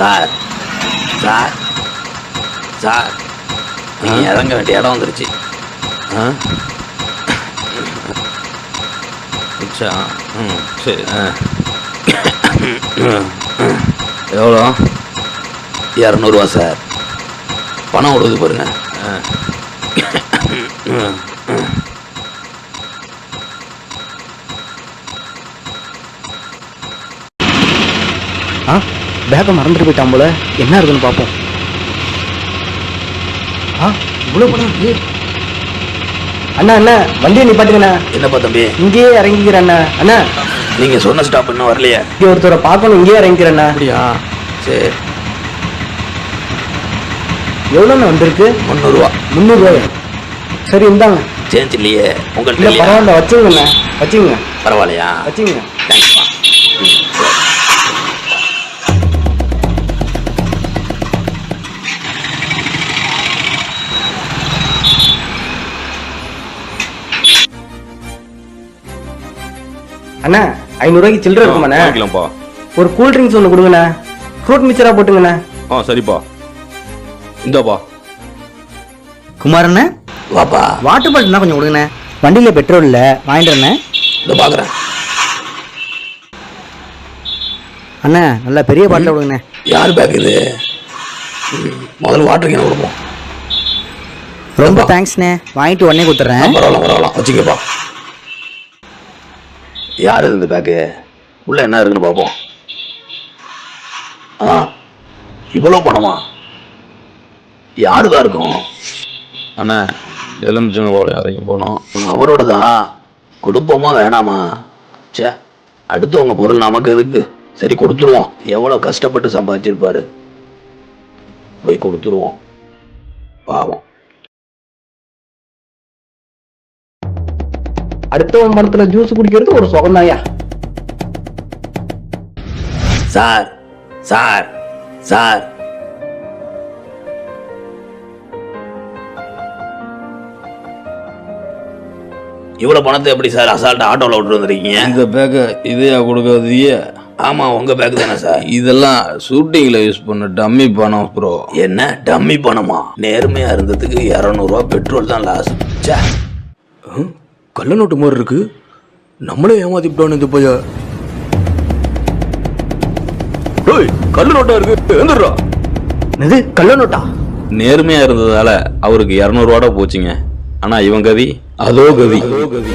Sir. Sir. Sir. நீங்க இறங்க வேண்டிய இடம் வந்துருச்சு. ஆ? ம் சரி. ஆ. எவ்வளோ? இரநூறுவா சார். பணம் விடுது பாருங்க. ஆ. பேக்கை மறந்துட்டு போயிட்டான் போல. என்ன இருக்குன்னு பார்ப்போம். ஆ இவ்வளோ பணம் இருக்கு. அண்ணா அண்ணா வண்டியை நிப்பாட்டுங்கண்ணா என்னப்பா தம்பி? இங்கேயே இறங்கிக்கிறேன் அண்ணா. அண்ணா. நீங்க சொன்ன ஸ்டாப் இன்னும் வரலையே. இங்கே ஒருத்தரை பார்க்கணும் இங்கேயே இறங்கிக்கிறேண்ணா அப்படியா? சரி. எவ்வளோண்ணா வந்திருக்கு? முந்நூறுரூவா முந்நூறுரூவாயா சரி இந்தாங்க. சேஞ்ச் இல்லையே. உங்கள்கிட்ட பரவாயில்ல வச்சுங்கண்ணா வச்சுங்க பரவாயில்லையா? வச்சுங்க அண்ணா ஐநூறுரூவாய்க்கு சில்லறை இருக்குமாண்ணே? வாங்கிக்கலாம்ப்பா. ஒரு கூல் ட்ரிங்க்ஸ் ஒன்று கொடுங்கண்ணா. ஃப்ரூட் மிக்சராக போட்டுங்கண்ணா. ஆ சரிப்பா. இந்தாப்பா. குமாரண்ணே? வாப்பா. வாட்டர் பாட்டில் தான் கொஞ்சம் கொடுங்கண்ணே? வண்டியில் பெட்ரோல் இல்லை வாங்கிட்டு வரண்ணே. இந்த பார்க்குறேன் அண்ணா நல்லா பெரிய பாட்டில் கொடுங்கண்ணே. யார் பேக் இது? ம், முதல்ல வாட்டர் கேன் கொடுப்போம். ரொம்ப தேங்க்ஸ்ண்ணே வாங்கிட்டு உடனே கொடுத்துட்றேன். பரவாயில்ல பரவாயில்ல. வச்சுக்கப்பா. யார் இது இந்த பேக்கு? உள்ள என்ன இருக்குன்னு பார்ப்போம். ஆ இவ்வளோ பணமா? யாருதான் இருக்கும்? அண்ணா எலுமிச்சங்க போல இறங்கி போனோம். அவரோட தான் கொடுப்போமா வேணாமா? ச்சே அடுத்தவங்க பொருள் நமக்கு எதுக்கு? சரி கொடுத்துருவோம். எவ்வளோ கஷ்டப்பட்டு சம்பாதிச்சிருப்பாரு? போய் கொடுத்துருவோம். பாவம். அடுத்தவன் பணத்துல ஜூஸ் குடிக்கிறது ஒரு சுகம்தாயா சார் சார் சார். இவ்வளோ பணத்தை எப்படி சார் அசால்ட்டா ஆட்டோவில் விட்டு வந்திருக்கீங்க? இந்த பேக்கை இதையா கொடுக்காதீங்க. ஆமாம் உங்கள் பேக் தானே சார். இதெல்லாம் ஷூட்டிங்கில் யூஸ் பண்ண டம்மி பணம் ப்ரோ என்ன டம்மி பணமா? நேர்மையாக இருந்ததுக்கு இரநூறுவா பெட்ரோல் தான் லாஸ் கள்ள நோட்டு மாதிரி இருக்கு. நம்மளே ஏமாத்திவிட்டோன்னு இந்த பைய. கள்ள நோட்டா இருக்கு. எழுந்துடுறா. இது கள்ள நோட்டா? நேர்மையா இருந்ததால அவருக்கு இரநூறுவாட போச்சுங்க. ஆனா இவன் கதி அதோ கதி அதோ கதி